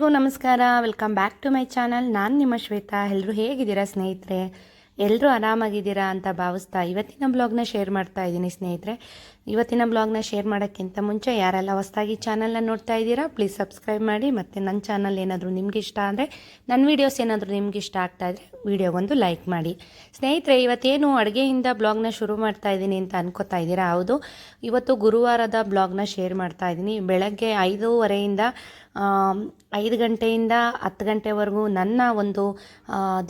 ಎಲ್ರಿಗೂ ನಮಸ್ಕಾರ. Welcome back to my channel ನಾನು ನಿಮ್ಮ ಶ್ವೇತಾ. ಎಲ್ಲರೂ ಹೇಗಿದ್ದೀರಾ ಸ್ನೇಹಿತರೆ? ಎಲ್ಲರೂ ಆರಾಮಾಗಿದ್ದೀರಾ ಅಂತ ಭಾವಿಸ್ತಾ ಇವತ್ತಿನ ಬ್ಲಾಗ್ನ ಶೇರ್ ಮಾಡ್ತಾ ಇದ್ದೀನಿ ಸ್ನೇಹಿತರೆ. ಇವತ್ತಿನ ಬ್ಲಾಗ್ನ ಶೇರ್ ಮಾಡೋಕ್ಕಿಂತ ಮುಂಚೆ ಯಾರೆಲ್ಲ ಹೊಸ್ದಾಗಿ ಚಾನಲ್ನ ನೋಡ್ತಾ ಇದ್ದೀರಾ ಪ್ಲೀಸ್ ಸಬ್ಸ್ಕ್ರೈಬ್ ಮಾಡಿ ಮತ್ತು ನನ್ನ ಚಾನಲ್ ಏನಾದರೂ ನಿಮ್ಗೆ ಇಷ್ಟ ಅಂದರೆ ನನ್ನ ವೀಡಿಯೋಸ್ ಏನಾದರೂ ನಿಮ್ಗೆ ಇಷ್ಟ ಆಗ್ತಾ ಇದ್ದರೆ ವೀಡಿಯೋಗೊಂದು ಲೈಕ್ ಮಾಡಿ. ಸ್ನೇಹಿತರೆ, ಇವತ್ತೇನು ಅಡುಗೆಯಿಂದ ಬ್ಲಾಗ್ನ ಶುರು ಮಾಡ್ತಾ ಇದ್ದೀನಿ ಅಂತ ಅನ್ಕೋತಾ ಇದ್ದೀರಾ? ಹೌದು. ಇವತ್ತು ಗುರುವಾರದ ಬ್ಲಾಗ್ನ ಶೇರ್ ಮಾಡ್ತಾ ಇದ್ದೀನಿ. ಬೆಳಗ್ಗೆ ಐದೂವರೆಯಿಂದ ಐದು ಗಂಟೆಯಿಂದ ಹತ್ತು ಗಂಟೆವರೆಗೂ ನನ್ನ ಒಂದು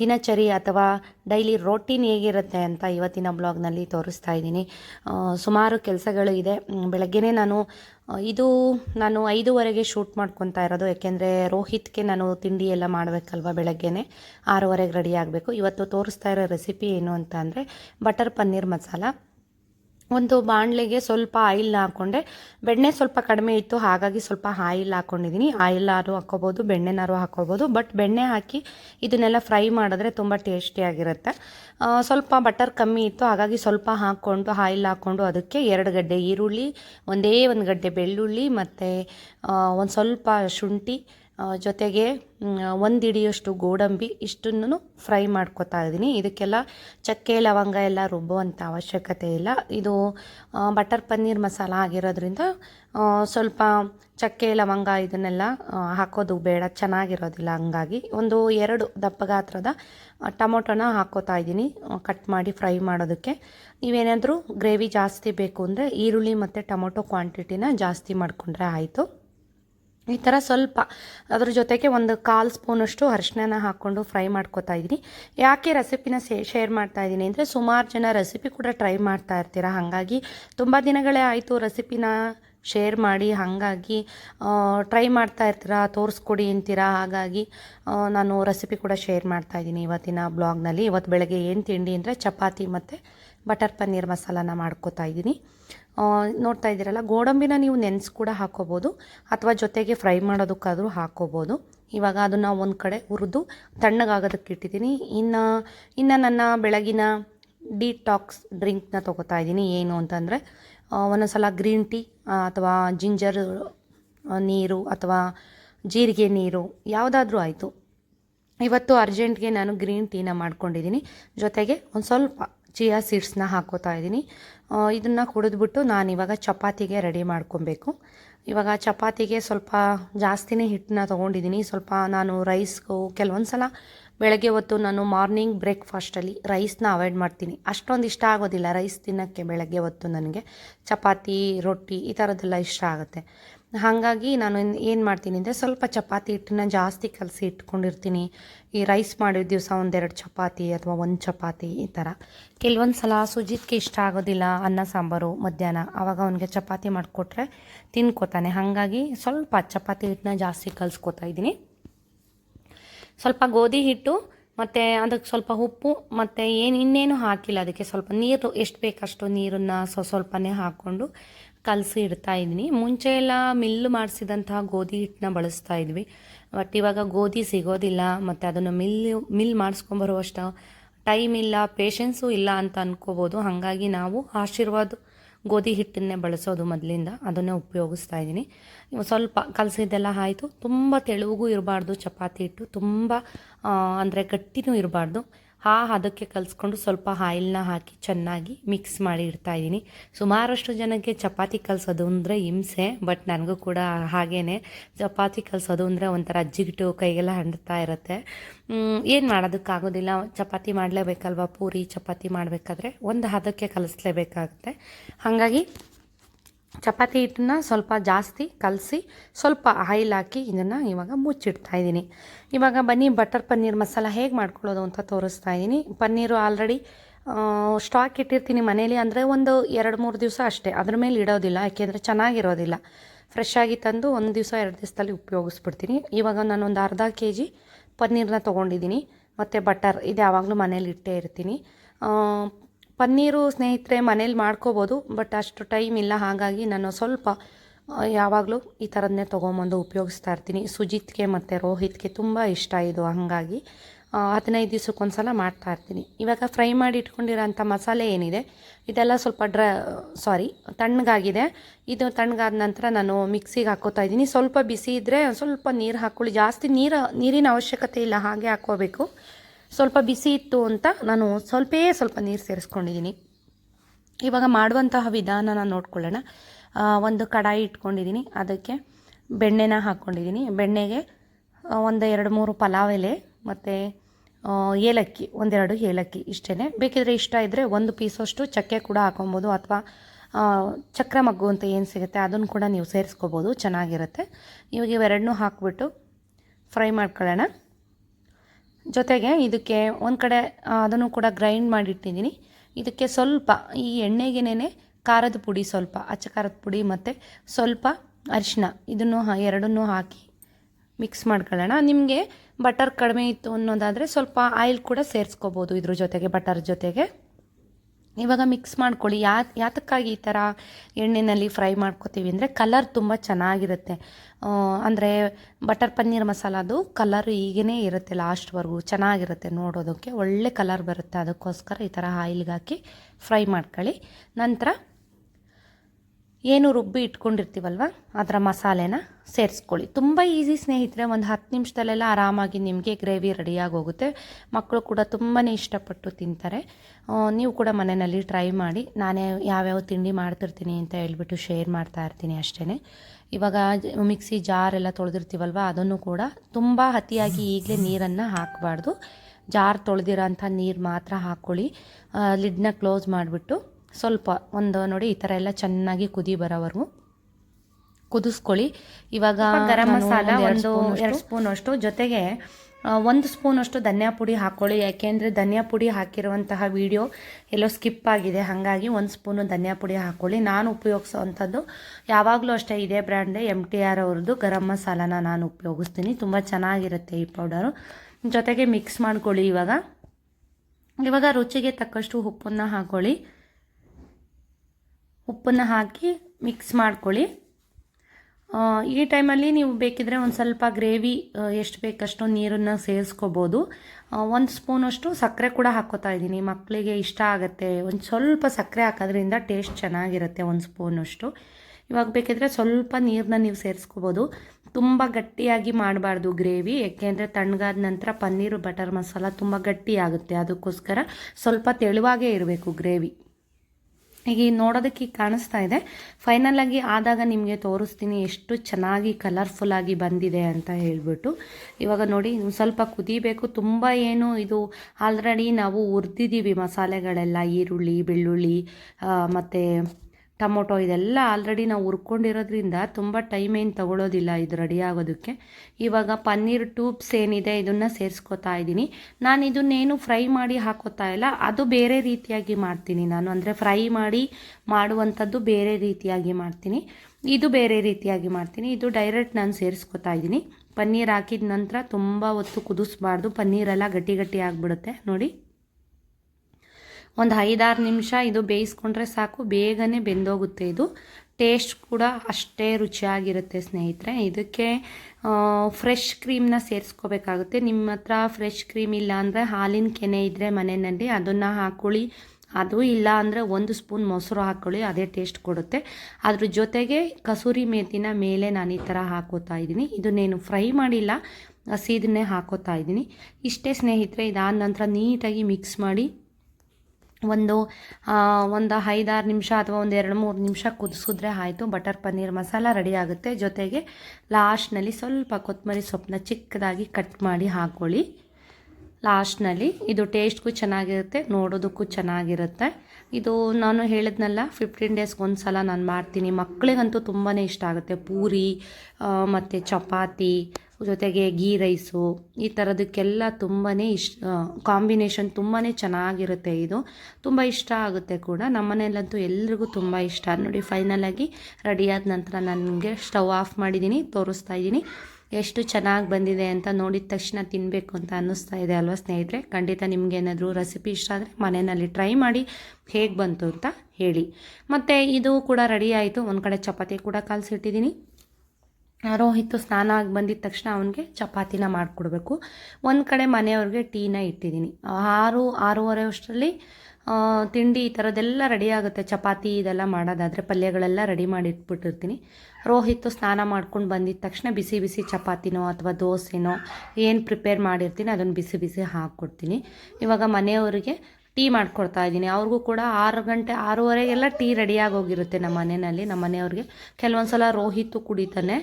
ದಿನಚರಿ ಅಥವಾ ಡೈಲಿ ರೋಟೀನ್ ಹೇಗಿರುತ್ತೆ ಅಂತ ಇವತ್ತಿನ ಬ್ಲಾಗ್ನಲ್ಲಿ ತೋರಿಸ್ತಾ ಇದ್ದೀನಿ. ಸುಮಾರು ಸುಮಾರು ಕೆಲಸಗಳು ಇದೆ. ಬೆಳಗ್ಗೆನೇ ನಾನು ಇದು ನಾನು ಐದೂವರೆಗೆ ಶೂಟ್ ಮಾಡ್ಕೊತಾ ಇರೋದು. ಯಾಕೆಂದರೆ ರೋಹಿತ್ಗೆ ನಾನು ತಿಂಡಿ ಎಲ್ಲ ಮಾಡಬೇಕಲ್ವ ಬೆಳಗ್ಗೆನೇ. ಆರೂವರೆಗೆ ರೆಡಿ ಆಗಬೇಕು. ಇವತ್ತು ತೋರಿಸ್ತಾ ಇರೋ ರೆಸಿಪಿ ಏನು ಅಂತ ಅಂದರೆ, ಬಟರ್ ಪನ್ನೀರ್ ಮಸಾಲ. ಒಂದು ಬಾಣಲೆಗೆ ಸ್ವಲ್ಪ ಆಯಿಲ್ ಹಾಕ್ಕೊಂಡೆ. ಬೆಣ್ಣೆ ಸ್ವಲ್ಪ ಕಡಿಮೆ ಇತ್ತು, ಹಾಗಾಗಿ ಸ್ವಲ್ಪ ಆಯಿಲ್ ಹಾಕ್ಕೊಂಡಿದ್ದೀನಿ ಆಯಿಲಾರು ಹಾಕ್ಕೋಬೋದು, ಬೆಣ್ಣೆನಾರು ಹಾಕ್ಕೋಬೋದು ಬಟ್ ಬೆಣ್ಣೆ ಹಾಕಿ ಇದನ್ನೆಲ್ಲ ಫ್ರೈ ಮಾಡಿದ್ರೆ ತುಂಬ ಟೇಸ್ಟಿಯಾಗಿರುತ್ತೆ ಸ್ವಲ್ಪ ಬಟರ್ ಕಮ್ಮಿ ಇತ್ತು, ಹಾಗಾಗಿ ಸ್ವಲ್ಪ ಹಾಕ್ಕೊಂಡು, ಆಯಿಲ್ ಹಾಕ್ಕೊಂಡು ಅದಕ್ಕೆ ಎರಡು ಗಡ್ಡೆ ಈರುಳ್ಳಿ, ಒಂದೇ ಒಂದು ಗಡ್ಡೆ ಬೆಳ್ಳುಳ್ಳಿ, ಮತ್ತು ಒಂದು ಸ್ವಲ್ಪ ಶುಂಠಿ ಜೊತೆಗೆ ಒಂದು ಹಿಡಿಯಷ್ಟು ಗೋಡಂಬಿ ಇಷ್ಟನ್ನು ಫ್ರೈ ಮಾಡ್ಕೊತಾ ಇದ್ದೀನಿ. ಇದಕ್ಕೆಲ್ಲ ಚಕ್ಕೆ, ಲವಂಗ ಎಲ್ಲ ರುಬ್ಬುವಂಥ ಅವಶ್ಯಕತೆ ಇಲ್ಲ. ಇದು ಬಟರ್ ಪನ್ನೀರ್ ಮಸಾಲ ಆಗಿರೋದ್ರಿಂದ ಸ್ವಲ್ಪ ಚಕ್ಕೆ, ಲವಂಗ ಇದನ್ನೆಲ್ಲ ಹಾಕೋದು ಬೇಡ, ಚೆನ್ನಾಗಿರೋದಿಲ್ಲ ಹಂಗಾಗಿ. ಒಂದು ಎರಡು ದಪ್ಪ ಗಾತ್ರದ ಟೊಮೊಟೊನ ಹಾಕೋತಾ ಇದ್ದೀನಿ ಕಟ್ ಮಾಡಿ ಫ್ರೈ ಮಾಡೋದಕ್ಕೆ. ನೀವೇನಾದರೂ ಗ್ರೇವಿ ಜಾಸ್ತಿ ಬೇಕು ಅಂದರೆ ಈರುಳ್ಳಿ ಮತ್ತು ಟೊಮೊಟೊ ಕ್ವಾಂಟಿಟಿನ ಜಾಸ್ತಿ ಮಾಡಿಕೊಂಡ್ರೆ ಆಯಿತು. ಈ ಥರ ಸ್ವಲ್ಪ ಅದ್ರ ಜೊತೆಗೆ ಒಂದು ಕಾಲು ಸ್ಪೂನಷ್ಟು ಅರಿಶಿನ ಹಾಕ್ಕೊಂಡು ಫ್ರೈ ಮಾಡ್ಕೋತಾ ಇದ್ದೀನಿ. ಯಾಕೆ ರೆಸಿಪಿನ ಶೇರ್ ಮಾಡ್ತಾ ಇದ್ದೀನಿ ಅಂದರೆ ಸುಮಾರು ಜನ ರೆಸಿಪಿ ಕೂಡ ಟ್ರೈ ಮಾಡ್ತಾ ಇರ್ತೀರ. ಹಾಗಾಗಿ ತುಂಬ ದಿನಗಳೇ ಆಯಿತು ರೆಸಿಪಿನ ಶೇರ್ ಮಾಡಿ, ಹಾಗಾಗಿ ಟ್ರೈ ಮಾಡ್ತಾ ಇರ್ತೀರಾ, ತೋರಿಸ್ಕೊಡಿ ಅಂತೀರಾ. ಹಾಗಾಗಿ ನಾನು ರೆಸಿಪಿ ಕೂಡ ಶೇರ್ ಮಾಡ್ತಾ ಇದ್ದೀನಿ ಇವತ್ತಿನ ಬ್ಲಾಗ್ನಲ್ಲಿ. ಇವತ್ತು ಬೆಳಗ್ಗೆ ಏನು ತಿಂಡಿ ಅಂದರೆ ಚಪಾತಿ ಮತ್ತು ಬಟರ್ ಪನ್ನೀರ್ ಮಸಾಲಾನ ಮಾಡ್ಕೋತಾ ಇದ್ದೀನಿ. ನೋಡ್ತಾ ಇದ್ದೀರಲ್ಲ, ಗೋಡಂಬಿನ ನೀವು ನೆನೆಸಿ ಕೂಡ ಹಾಕೋಬೋದು, ಅಥವಾ ಜೊತೆಗೆ ಫ್ರೈ ಮಾಡೋದಕ್ಕಾದರೂ ಹಾಕೋಬೋದು. ಇವಾಗ ಅದನ್ನು ಒಂದು ಕಡೆ ಹುರಿದು ತಣ್ಣಗಾಗೋದಕ್ಕೆ ಇಟ್ಟಿದ್ದೀನಿ. ಇನ್ನು ಇನ್ನು ನನ್ನ ಬೆಳಗಿನ ಡಿಟಾಕ್ಸ್ ಡ್ರಿಂಕ್ನ ತೊಗೋತಾ ಇದ್ದೀನಿ. ಏನು ಅಂತಂದರೆ ಒಂದೊಂದ್ಸಲ ಗ್ರೀನ್ ಟೀ ಅಥವಾ ಜಿಂಜರ್ ನೀರು, ಅಥವಾ ಜೀರಿಗೆ ನೀರು, ಯಾವುದಾದ್ರೂ ಆಯಿತು. ಇವತ್ತು ಅರ್ಜೆಂಟ್ಗೆ ನಾನು ಗ್ರೀನ್ ಟೀನ ಮಾಡ್ಕೊಂಡಿದ್ದೀನಿ. ಜೊತೆಗೆ ಒಂದು ಸ್ವಲ್ಪ ಚಿಯಾ ಸೀಡ್ಸ್ನ ಹಾಕೋತಾ ಇದ್ದೀನಿ. ಇದನ್ನು ಕುಡಿದ್ಬಿಟ್ಟು ನಾನು ಇವಾಗ ಚಪಾತಿಗೆ ರೆಡಿ ಮಾಡ್ಕೊಬೇಕು. ಇವಾಗ ಚಪಾತಿಗೆ ಸ್ವಲ್ಪ ಜಾಸ್ತಿನೇ ಹಿಟ್ಟನ್ನ ತೊಗೊಂಡಿದ್ದೀನಿ. ಸ್ವಲ್ಪ ನಾನು ರೈಸ್ಗೂ ಕೆಲವೊಂದು ಸಲ ಬೆಳಗ್ಗೆ ಹೊತ್ತು ನಾನು ಮಾರ್ನಿಂಗ್ ಬ್ರೇಕ್ಫಾಸ್ಟಲ್ಲಿ ರೈಸ್ನ ಅವಾಯ್ಡ್ ಮಾಡ್ತೀನಿ. ಅಷ್ಟೊಂದು ಇಷ್ಟ ಆಗೋದಿಲ್ಲ ರೈಸ್ ತಿನ್ನೋಕ್ಕೆ ಬೆಳಗ್ಗೆ ಹೊತ್ತು ನನಗೆ. ಚಪಾತಿ, ರೊಟ್ಟಿ ಈ ಥರದ್ದೆಲ್ಲ ಇಷ್ಟ ಆಗುತ್ತೆ. ಹಾಗಾಗಿ ನಾನು ಏನು ಮಾಡ್ತೀನಿ ಅಂದರೆ ಸ್ವಲ್ಪ ಚಪಾತಿ ಹಿಟ್ಟನ್ನ ಜಾಸ್ತಿ ಕಲಸಿ ಇಟ್ಕೊಂಡಿರ್ತೀನಿ. ಈ ರೈಸ್ ಮಾಡಿದ ದಿವಸ ಒಂದೆರಡು ಚಪಾತಿ ಅಥವಾ ಒಂದು ಚಪಾತಿ ಈ ಥರ ಕೆಲವೊಂದು ಸಲ ಸುಜಿತ್ಗೆ ಇಷ್ಟ ಆಗೋದಿಲ್ಲ ಅನ್ನ, ಸಾಂಬಾರು, ಮಧ್ಯಾಹ್ನ. ಆವಾಗ ಅವನಿಗೆ ಚಪಾತಿ ಮಾಡಿಕೊಟ್ರೆ ತಿನ್ಕೋತಾನೆ. ಹಾಗಾಗಿ ಸ್ವಲ್ಪ ಚಪಾತಿ ಹಿಟ್ಟನ್ನ ಜಾಸ್ತಿ ಕಲಿಸ್ಕೊತಾ ಇದ್ದೀನಿ. ಸ್ವಲ್ಪ ಗೋಧಿ ಹಿಟ್ಟು, ಮತ್ತು ಅದಕ್ಕೆ ಸ್ವಲ್ಪ ಉಪ್ಪು, ಮತ್ತು ಏನು ಇನ್ನೇನು ಹಾಕಿಲ್ಲ. ಅದಕ್ಕೆ ಸ್ವಲ್ಪ ನೀರು, ಎಷ್ಟು ಬೇಕಷ್ಟು ನೀರನ್ನು ಸ್ವ ಸ್ವಲ್ಪನೇ ಹಾಕ್ಕೊಂಡು ಕಲಸಿ ಇಡ್ತಾ ಇದ್ದೀನಿ. ಮುಂಚೆ ಎಲ್ಲ ಮಿಲ್ಲು ಮಾಡಿಸಿದಂತಹ ಗೋಧಿ ಹಿಟ್ಟನ್ನ ಬಳಸ್ತಾ ಇದ್ವಿ. ಬಟ್ ಇವಾಗ ಗೋಧಿ ಸಿಗೋದಿಲ್ಲ, ಮತ್ತು ಅದನ್ನು ಮಿಲ್ಲು, ಮಿಲ್ ಮಾಡಿಸ್ಕೊಂಬರುವಷ್ಟು ಟೈಮ್ ಇಲ್ಲ ಪೇಷನ್ಸು ಇಲ್ಲ ಅಂತ ಅನ್ಕೋಬೋದು. ಹಾಗಾಗಿ ನಾವು ಆಶೀರ್ವಾದ ಗೋಧಿ ಹಿಟ್ಟನ್ನೇ ಬಳಸೋದು ಮೊದಲಿಂದ. ಅದನ್ನೇ ಉಪಯೋಗಿಸ್ತಾ ಇದ್ದೀನಿ. ಸ್ವಲ್ಪ ಕಲಸಿದ್ದೆಲ್ಲ ಆಯಿತು. ತುಂಬ ತೆಳುವಿಗೂ ಇರಬಾರ್ದು, ಚಪಾತಿ ಹಿಟ್ಟು. ತುಂಬ ಅಂದರೆ ಗಟ್ಟಿನೂ ಇರಬಾರ್ದು. ಆ ಹದಕ್ಕೆ ಕಲಿಸ್ಕೊಂಡು ಸ್ವಲ್ಪ ಆಯಿಲ್ನ ಹಾಕಿ ಚೆನ್ನಾಗಿ ಮಿಕ್ಸ್ ಮಾಡಿ ಇಡ್ತಾ ಇದ್ದೀನಿ. ಸುಮಾರಷ್ಟು ಜನಕ್ಕೆ ಚಪಾತಿ ಕಲಿಸೋದು ಅಂದರೆ ಹಿಂಸೆ, ಬಟ್ ನನಗೂ ಕೂಡ ಹಾಗೇ ಚಪಾತಿ ಕಲಿಸೋದು ಅಂದರೆ ಒಂಥರ ಅಜ್ಜಿಗಿಟ್ಟು ಕೈಗೆಲ್ಲ ಹಂಡ್ತಾ ಇರುತ್ತೆ. ಏನು ಮಾಡೋದಕ್ಕಾಗೋದಿಲ್ಲ. ಚಪಾತಿ ಮಾಡಲೇಬೇಕಲ್ವ? ಪೂರಿ ಚಪಾತಿ ಮಾಡಬೇಕಾದ್ರೆ ಒಂದು ಹದಕ್ಕೆ ಕಲಿಸ್ಲೇಬೇಕಾಗುತ್ತೆ. ಹಾಗಾಗಿ ಚಪಾತಿ ಹಿಟ್ಟನ್ನ ಸ್ವಲ್ಪ ಜಾಸ್ತಿ ಕಲಸಿ ಸ್ವಲ್ಪ ಆಯಿಲ್ ಹಾಕಿ ಇದನ್ನು ಇವಾಗ ಮುಚ್ಚಿಡ್ತಾ ಇದ್ದೀನಿ. ಇವಾಗ ಬನ್ನಿ, ಬಟರ್ ಪನ್ನೀರ್ ಮಸಾಲ ಹೇಗೆ ಮಾಡ್ಕೊಳ್ಳೋದು ಅಂತ ತೋರಿಸ್ತಾ ಇದ್ದೀನಿ. ಪನ್ನೀರು ಆಲ್ರೆಡಿ ಸ್ಟಾಕ್ ಇಟ್ಟಿರ್ತೀನಿ ಮನೇಲಿ ಅಂದರೆ ಒಂದು ಎರಡು ಮೂರು ದಿವಸ ಅಷ್ಟೇ. ಅದ್ರ ಮೇಲೆ ಇಡೋದಿಲ್ಲ, ಯಾಕೆಂದರೆ ಚೆನ್ನಾಗಿರೋದಿಲ್ಲ. ಫ್ರೆಶ್ ಆಗಿ ತಂದು ಒಂದು ದಿವಸ, ಎರಡು ದಿವಸದಲ್ಲಿ ಉಪಯೋಗಿಸ್ಬಿಡ್ತೀನಿ. ಇವಾಗ ನಾನು ಒಂದು ಅರ್ಧ ಕೆ ಜಿ ಪನ್ನೀರನ್ನ ತೊಗೊಂಡಿದ್ದೀನಿ. ಮತ್ತು ಬಟರ್ ಇದು ಯಾವಾಗಲೂ ಮನೇಲಿ ಇಟ್ಟೇ ಇರ್ತೀನಿ. ಪನ್ನೀರು ಸ್ನೇಹಿತರೆ ಮನೇಲಿ ಮಾಡ್ಕೋಬೋದು, ಬಟ್ ಅಷ್ಟು ಟೈಮ್ ಇಲ್ಲ. ಹಾಗಾಗಿ ನಾನು ಸ್ವಲ್ಪ ಯಾವಾಗಲೂ ಈ ಥರದನ್ನೇ ತೊಗೊಂಬಂದು ಉಪಯೋಗಿಸ್ತಾ ಇರ್ತೀನಿ. ಸುಜಿತ್ಗೆ ಮತ್ತು ರೋಹಿತ್ಗೆ ತುಂಬ ಇಷ್ಟ ಇದು, ಹಾಗಾಗಿ ಹದಿನೈದು ದಿವ್ಸಕ್ಕೊಂದ್ಸಲ ಮಾಡ್ತಾ ಇರ್ತೀನಿ. ಇವಾಗ ಫ್ರೈ ಮಾಡಿ ಇಟ್ಕೊಂಡಿರೋಂಥ ಮಸಾಲೆ ಏನಿದೆ, ಇದೆಲ್ಲ ಸ್ವಲ್ಪ ಡ್ರ, ಸಾರಿ, ತಣ್ಣಗಾಗಿದೆ. ಇದು ತಣ್ಣಗಾದ ನಂತರ ನಾನು ಮಿಕ್ಸಿಗೆ ಹಾಕೋತಾ ಇದ್ದೀನಿ. ಸ್ವಲ್ಪ ಬಿಸಿ ಇದ್ದರೆ ಸ್ವಲ್ಪ ನೀರು ಹಾಕ್ಕೊಳ್ಳಿ. ಜಾಸ್ತಿ ನೀರು, ನೀರಿನ ಅವಶ್ಯಕತೆ ಇಲ್ಲ, ಹಾಗೆ ಹಾಕ್ಕೋಬೇಕು. ಸ್ವಲ್ಪ ಬಿಸಿ ಇತ್ತು ಅಂತ ನಾನು ಸ್ವಲ್ಪೇ ಸ್ವಲ್ಪ ನೀರು ಸೇರಿಸ್ಕೊಂಡಿದ್ದೀನಿ ಇವಾಗ ಮಾಡುವಂತಹ ವಿಧಾನ ನಾನು ನೋಡ್ಕೊಳ್ಳೋಣ. ಒಂದು ಕಡಾಯಿ ಇಟ್ಕೊಂಡಿದ್ದೀನಿ ಅದಕ್ಕೆ ಬೆಣ್ಣೆನ ಹಾಕ್ಕೊಂಡಿದ್ದೀನಿ ಬೆಣ್ಣೆಗೆ ಒಂದು ಎರಡು ಮೂರು ಪಲಾವ್ ಎಲೆ ಮತ್ತು ಏಲಕ್ಕಿ, ಒಂದೆರಡು ಏಲಕ್ಕಿ ಇಷ್ಟೇ ಬೇಕಿದ್ರೆ ಇಷ್ಟ ಇದ್ದರೆ ಒಂದು ಪೀಸಷ್ಟು ಚಕ್ಕೆ ಕೂಡ ಹಾಕೊಬೋದು ಅಥವಾ ಚಕ್ರ ಮಗ್ಗು ಅಂತ ಏನು ಸಿಗುತ್ತೆ ಅದನ್ನು ಕೂಡ ನೀವು ಸೇರಿಸ್ಕೋಬೋದು. ಚೆನ್ನಾಗಿರುತ್ತೆ. ಇವಾಗ ಇವೆರಡನ್ನೂ ಹಾಕ್ಬಿಟ್ಟು ಫ್ರೈ ಮಾಡ್ಕೊಳ್ಳೋಣ. ಜೊತೆಗೆ ಇದಕ್ಕೆ ಒಂದು ಕಡೆ ಅದನ್ನು ಕೂಡ ಗ್ರೈಂಡ್ ಮಾಡಿಟ್ಟಿದ್ದೀನಿ. ಇದಕ್ಕೆ ಸ್ವಲ್ಪ ಈ ಎಣ್ಣೆಗೇನೆ ಖಾರದ ಪುಡಿ ಸ್ವಲ್ಪ, ಅಚ್ಚ ಖಾರದ ಪುಡಿ ಮತ್ತು ಸ್ವಲ್ಪ ಅರಿಶಿನ ಇದನ್ನು ಎರಡನ್ನೂ ಹಾಕಿ ಮಿಕ್ಸ್ ಮಾಡ್ಕೊಳ್ಳೋಣ. ನಿಮಗೆ ಬಟರ್ ಕಡಿಮೆ ಇತ್ತು ಅನ್ನೋದಾದರೆ ಸ್ವಲ್ಪ ಆಯಿಲ್ ಕೂಡ ಸೇರಿಸ್ಕೋಬೋದು ಇದ್ರ ಜೊತೆಗೆ ಬಟರ್ ಜೊತೆಗೆ. ಇವಾಗ ಮಿಕ್ಸ್ ಮಾಡ್ಕೊಳ್ಳಿ. ಯಾ ಯಾತಕ್ಕಾಗಿ ಈ ಥರ ಎಣ್ಣೆಯಲ್ಲಿ ಫ್ರೈ ಮಾಡ್ಕೋತೀವಿ ಅಂದರೆ ಕಲರ್ ತುಂಬ ಚೆನ್ನಾಗಿರುತ್ತೆ. ಅಂದರೆ ಬಟರ್ ಪನ್ನೀರ್ ಮಸಾಲದು ಕಲರ್ ಹೀಗೇ ಇರುತ್ತೆ ಲಾಸ್ಟ್ವರೆಗೂ ಚೆನ್ನಾಗಿರುತ್ತೆ ನೋಡೋದಕ್ಕೆ. ಒಳ್ಳೆ ಕಲರ್ ಬರುತ್ತೆ. ಅದಕ್ಕೋಸ್ಕರ ಈ ಥರ ಆಯಿಲ್ಗೆ ಹಾಕಿ ಫ್ರೈ ಮಾಡ್ಕೊಳ್ಳಿ. ನಂತರ ಏನು ರುಬ್ಬಿ ಇಟ್ಕೊಂಡಿರ್ತೀವಲ್ವ? ಅದರ ಮಸಾಲೆನ ಸೇರಿಸ್ಕೊಳ್ಳಿ. ತುಂಬ ಈಸಿ ಸ್ನೇಹಿತರೆ, ಒಂದು ಹತ್ತು ನಿಮಿಷದಲ್ಲೆಲ್ಲ ಆರಾಮಾಗಿ ನಿಮಗೆ ಗ್ರೇವಿ ರೆಡಿಯಾಗಿ ಹೋಗುತ್ತೆ ಮಕ್ಕಳು ಕೂಡ ತುಂಬಾ ಇಷ್ಟಪಟ್ಟು ತಿಂತಾರೆ. ನೀವು ಕೂಡ ಮನೆಯಲ್ಲಿ ಟ್ರೈ ಮಾಡಿ, ನಾನೇ ಯಾವ್ಯಾವ ತಿಂಡಿ ಮಾಡ್ತಿರ್ತೀನಿ ಅಂತ ಹೇಳ್ಬಿಟ್ಟು ಶೇರ್ ಮಾಡ್ತಾ ಇರ್ತೀನಿ ಅಷ್ಟೇ ಇವಾಗ ಮಿಕ್ಸಿ ಜಾರ್ ಎಲ್ಲ ತೊಳೆದಿರ್ತೀವಲ್ವ, ಅದನ್ನು ಕೂಡ ತುಂಬ ಅತಿಯಾಗಿ ಈಗಲೇ ನೀರನ್ನು ಹಾಕಬಾರ್ದು. ಜಾರ್ ತೊಳೆದಿರೋಂಥ ನೀರು ಮಾತ್ರ ಹಾಕ್ಕೊಳ್ಳಿ. ಲಿಡ್ನ ಕ್ಲೋಸ್ ಮಾಡಿಬಿಟ್ಟು ಸ್ವಲ್ಪ ಒಂದು ನೋಡಿ ಈ ಥರ ಎಲ್ಲ ಚೆನ್ನಾಗಿ ಕುದಿ ಬರೋವರೆಗೂ. ಕುದಿಸ್ಕೊಳ್ಳಿ. ಇವಾಗ ಗರಂ ಮಸಾಲ ಒಂದು ಎರಡು ಸ್ಪೂನ್ ಅಷ್ಟು. ಸ್ಪೂನಷ್ಟು ಜೊತೆಗೆ ಒಂದು ಸ್ಪೂನ್ ಅಷ್ಟು ಧನಿಯಾ ಪುಡಿ ಹಾಕ್ಕೊಳ್ಳಿ ಯಾಕೆಂದರೆ ಧನಿಯಾ ಪುಡಿ ಹಾಕಿರುವಂತಹ ವಿಡಿಯೋ ಎಲ್ಲೋ ಸ್ಕಿಪ್ ಆಗಿದೆ. ಹಾಗಾಗಿ ಒಂದು ಸ್ಪೂನು ಧನಿಯಾ ಪುಡಿ ಹಾಕ್ಕೊಳ್ಳಿ ನಾನು ಉಪಯೋಗಿಸೋವಂಥದ್ದು ಯಾವಾಗಲೂ ಅಷ್ಟೇ ಇದೇ ಬ್ರ್ಯಾಂಡೇ ಎಂ ಟಿ ಆರ್ ಅವ್ರದ್ದು ಗರಂ ಮಸಾಲಾನ ನಾನು ಉಪಯೋಗಿಸ್ತೀನಿ. ತುಂಬ ಚೆನ್ನಾಗಿರುತ್ತೆ ಈ ಪೌಡರು. ಜೊತೆಗೆ ಮಿಕ್ಸ್ ಮಾಡ್ಕೊಳ್ಳಿ ಇವಾಗ. ಇವಾಗ ರುಚಿಗೆ ತಕ್ಕಷ್ಟು ಉಪ್ಪನ್ನು ಹಾಕ್ಕೊಳ್ಳಿ ಉಪ್ಪನ್ನು ಹಾಕಿ ಮಿಕ್ಸ್ ಮಾಡ್ಕೊಳ್ಳಿ. ಈ ಟೈಮಲ್ಲಿ ನೀವು ಬೇಕಿದ್ರೆ ಒಂದು ಸ್ವಲ್ಪ ಗ್ರೇವಿ ಎಷ್ಟು ಬೇಕಷ್ಟು ನೀರನ್ನು ಸೇರಿಸ್ಕೋಬೋದು. ಒಂದು ಸ್ಪೂನಷ್ಟು ಸಕ್ಕರೆ ಕೂಡ ಹಾಕ್ಕೋತಾ ಇದ್ದೀನಿ. ಮಕ್ಕಳಿಗೆ ಇಷ್ಟ ಆಗುತ್ತೆ. ಒಂದು ಸ್ವಲ್ಪ ಸಕ್ಕರೆ ಹಾಕೋದ್ರಿಂದ ಟೇಸ್ಟ್ ಚೆನ್ನಾಗಿರುತ್ತೆ ಒಂದು ಸ್ಪೂನಷ್ಟು ಇವಾಗ ಬೇಕಿದ್ರೆ ಸ್ವಲ್ಪ ನೀರನ್ನ ನೀವು ಸೇರಿಸ್ಕೋಬೋದು. ತುಂಬ ಗಟ್ಟಿಯಾಗಿ ಮಾಡಬಾರ್ದು ಗ್ರೇವಿ ಏಕೆಂದರೆ ತಣ್ಣಗಾದ ನಂತರ ಪನ್ನೀರು ಬಟರ್ ಮಸಾಲ ತುಂಬ ಗಟ್ಟಿಯಾಗುತ್ತೆ. ಅದಕ್ಕೋಸ್ಕರ ಸ್ವಲ್ಪ ತೆಳುವಾಗೇ ಇರಬೇಕು ಗ್ರೇವಿ ಈಗ ನೋಡೋದಕ್ಕೆ ಕಾಣಿಸ್ತಾ ಇದೆ. ಫೈನಲ್ ಆಗಿ ಆದಾಗ ನಿಮಗೆ ತೋರಿಸ್ತೀನಿ ಎಷ್ಟು ಚೆನ್ನಾಗಿ ಕಲರ್ಫುಲ್ಲಾಗಿ ಬಂದಿದೆ ಅಂತ ಹೇಳ್ಬಿಟ್ಟು. ಇವಾಗ ನೋಡಿ ಸ್ವಲ್ಪ ಕುದಿಬೇಕು. ತುಂಬ ಏನು ಇದು ಆಲ್ರೆಡಿ ನಾವು ಹುರಿದಿದ್ದೀವಿ ಮಸಾಲೆಗಳೆಲ್ಲ, ಈರುಳ್ಳಿ, ಬೆಳ್ಳುಳ್ಳಿ ಮತ್ತು ಟೊಮೊಟೊ ಇದೆಲ್ಲ ಆಲ್ರೆಡಿ ನಾವು ಹುರ್ಕೊಂಡಿರೋದ್ರಿಂದ ತುಂಬ ಟೈಮ್ ಏನು ತಗೊಳ್ಳೋದಿಲ್ಲ ಇದು ರೆಡಿ ಆಗೋದಕ್ಕೆ. ಇವಾಗ ಪನ್ನೀರ್ ಟ್ಯೂಬ್ಸ್ ಏನಿದೆ ಇದನ್ನು ಸೇರಿಸ್ಕೊತಾ ಇದ್ದೀನಿ. ನಾನು ಇದನ್ನೇನು ಫ್ರೈ ಮಾಡಿ ಹಾಕೋತಾ ಇಲ್ಲ. ಅದು ಬೇರೆ ರೀತಿಯಾಗಿ ಮಾಡ್ತೀನಿ ನಾನು. ಅಂದರೆ ಫ್ರೈ ಮಾಡಿ ಮಾಡುವಂಥದ್ದು ಬೇರೆ ರೀತಿಯಾಗಿ ಮಾಡ್ತೀನಿ. ಇದು ಬೇರೆ ರೀತಿಯಾಗಿ ಮಾಡ್ತೀನಿ. ಇದು ಡೈರೆಕ್ಟ್ ನಾನು ಸೇರಿಸ್ಕೊತಾ ಇದ್ದೀನಿ. ಪನ್ನೀರ್ ಹಾಕಿದ ನಂತರ ತುಂಬ ಹೊತ್ತು ಕುದಿಸ್ಬಾರ್ದು. ಪನ್ನೀರೆಲ್ಲ ಗಟ್ಟಿ ಗಟ್ಟಿ ಆಗಿಬಿಡುತ್ತೆ. ನೋಡಿ. ಒಂದು ಐದಾರು ನಿಮಿಷ ಇದು ಬೇಯಿಸ್ಕೊಂಡ್ರೆ ಸಾಕು, ಬೇಗನೆ ಬೆಂದೋಗುತ್ತೆ ಇದು. ಟೇಸ್ಟ್ ಕೂಡ ಅಷ್ಟೇ ರುಚಿಯಾಗಿರುತ್ತೆ ಸ್ನೇಹಿತರೆ. ಇದಕ್ಕೆ ಫ್ರೆಶ್ ಕ್ರೀಮ್ನ ಸೇರಿಸ್ಕೋಬೇಕಾಗುತ್ತೆ. ನಿಮ್ಮ ಹತ್ರ ಫ್ರೆಶ್ ಕ್ರೀಮ್ ಇಲ್ಲ ಅಂದರೆ ಹಾಲಿನ ಕೆನೆ ಇದ್ದರೆ ಮನೆಯಲ್ಲಿ ಅದನ್ನು ಹಾಕ್ಕೊಳ್ಳಿ ಅದು ಇಲ್ಲ ಅಂದರೆ ಒಂದು ಸ್ಪೂನ್ ಮೊಸರು ಹಾಕ್ಕೊಳ್ಳಿ ಅದೇ ಟೇಸ್ಟ್ ಕೊಡುತ್ತೆ. ಅದ್ರ ಜೊತೆಗೆ ಕಸೂರಿ ಮೇಥಿನ ಮೇಲೆ ನಾನು ಈ ಥರ ಹಾಕೋತಾ ಇದ್ದೀನಿ. ಇದನ್ನೇನು ಫ್ರೈ ಮಾಡಿಲ್ಲ ಹಸಿದನ್ನೇ ಹಾಕೋತಾ ಇದ್ದೀನಿ. ಇಷ್ಟೇ ಸ್ನೇಹಿತರೆ, ಇದಾದ ನಂತರ ನೀಟಾಗಿ ಮಿಕ್ಸ್ ಮಾಡಿ. ಒಂದು ಒಂದು ಐದಾರು ನಿಮಿಷ ಅಥವಾ ಒಂದು ಎರಡು ಮೂರು ನಿಮಿಷ ಕುದಿಸಿದ್ರೆ ಆಯಿತು. ಬಟರ್ ಪನ್ನೀರ್ ಮಸಾಲ ರೆಡಿ ಆಗುತ್ತೆ. ಜೊತೆಗೆ ಲಾಸ್ಟ್ನಲ್ಲಿ ಸ್ವಲ್ಪ ಕೊತ್ತಂಬರಿ ಸೊಪ್ಪನ್ನ ಚಿಕ್ಕದಾಗಿ ಕಟ್ ಮಾಡಿ ಹಾಕ್ಕೊಳ್ಳಿ ಲಾಸ್ಟ್ನಲ್ಲಿ ಇದು ಟೇಸ್ಟ್ಗೂ ಚೆನ್ನಾಗಿರುತ್ತೆ, ನೋಡೋದಕ್ಕೂ ಚೆನ್ನಾಗಿರುತ್ತೆ. ಇದು ನಾನು ಹೇಳಿದ್ನಲ್ಲ ಫಿಫ್ಟೀನ್ ಡೇಸ್ಗೆ ಒಂದು ಸಲ ನಾನು ಮಾಡ್ತೀನಿ. ಮಕ್ಕಳಿಗಂತೂ ತುಂಬಾ ಇಷ್ಟ ಆಗುತ್ತೆ. ಪೂರಿ ಮತ್ತು ಚಪಾತಿ ಜೊತೆಗೆ ಗೀ ರೈಸು ಈ ಥರದಕ್ಕೆಲ್ಲ ತುಂಬಾ ಇಷ್ಟ ಕಾಂಬಿನೇಷನ್ ತುಂಬಾ ಚೆನ್ನಾಗಿರುತ್ತೆ ಇದು. ತುಂಬ ಇಷ್ಟ ಆಗುತ್ತೆ ಕೂಡ. ನಮ್ಮನೇಲಂತೂ ಎಲ್ರಿಗೂ ತುಂಬ ಇಷ್ಟ. ನೋಡಿ ಫೈನಲಾಗಿ ರೆಡಿಯಾದ ನಂತರ ನನಗೆ ಸ್ಟವ್ ಆಫ್ ಮಾಡಿದ್ದೀನಿ ತೋರಿಸ್ತಾ ಇದ್ದೀನಿ ಎಷ್ಟು ಚೆನ್ನಾಗಿ ಬಂದಿದೆ ಅಂತ ನೋಡಿದ ತಕ್ಷಣ ತಿನ್ನಬೇಕು ಅಂತ ಅನ್ನಿಸ್ತಾ ಇದೆ ಅಲ್ವಾ ಸ್ನೇಹಿತರೆ? ಖಂಡಿತ ನಿಮ್ಗೆ ಏನಾದರೂ ರೆಸಿಪಿ ಇಷ್ಟ ಆದರೆ ಮನೆಯಲ್ಲಿ ಟ್ರೈ ಮಾಡಿ ಹೇಗೆ ಬಂತು ಅಂತ ಹೇಳಿ. ಮತ್ತು ಇದು ಕೂಡ ರೆಡಿ ಆಯಿತು. ಒಂದು ಕಡೆ ಚಪಾತಿ ಕೂಡ ಕಲಸಿಟ್ಟಿದ್ದೀನಿ ರೋಹಿತ್ ಸ್ನಾನ ಆಗಿ ಬಂದಿದ ತಕ್ಷಣ ಅವನಿಗೆ ಚಪಾತಿನ ಮಾಡಿಕೊಡ್ಬೇಕು. ಒಂದು ಕಡೆ ಮನೆಯವ್ರಿಗೆ ಟೀನ ಇಟ್ಟಿದ್ದೀನಿ ಆರು, ಆರೂವರೆ ಅಷ್ಟರಲ್ಲಿ ತಿಂಡಿ ಈ ಥರದ್ದೆಲ್ಲ ರೆಡಿ ಆಗುತ್ತೆ. ಚಪಾತಿ ಇದೆಲ್ಲ ಮಾಡೋದಾದರೆ ಪಲ್ಯಗಳೆಲ್ಲ ರೆಡಿ ಮಾಡಿ ಇಟ್ಬಿಟ್ಟಿರ್ತೀನಿ ರೋಹಿತ್ ಸ್ನಾನ ಮಾಡ್ಕೊಂಡು ಬಂದಿದ ತಕ್ಷಣ ಬಿಸಿ ಬಿಸಿ ಚಪಾತಿನೋ ಅಥವಾ ದೋಸೆನೋ ಏನು ಪ್ರಿಪೇರ್ ಮಾಡಿರ್ತೀನಿ ಅದನ್ನು ಬಿಸಿ ಬಿಸಿ ಹಾಕ್ಕೊಡ್ತೀನಿ. ಇವಾಗ ಮನೆಯವರಿಗೆ ಟೀ ಮಾಡ್ಕೊಡ್ತಾ ಇದ್ದೀನಿ. ಅವ್ರಿಗೂ ಕೂಡ ಆರು ಗಂಟೆ ಆರೂವರೆಗೆಲ್ಲ ಟೀ ರೆಡಿಯಾಗಿ ಹೋಗಿರುತ್ತೆ ನಮ್ಮ ಮನೆಯಲ್ಲಿ. ನಮ್ಮ ಮನೆಯವ್ರಿಗೆ ಕೆಲವೊಂದು ಸಲ ರೋಹಿತು ಕುಡಿತಾನೆ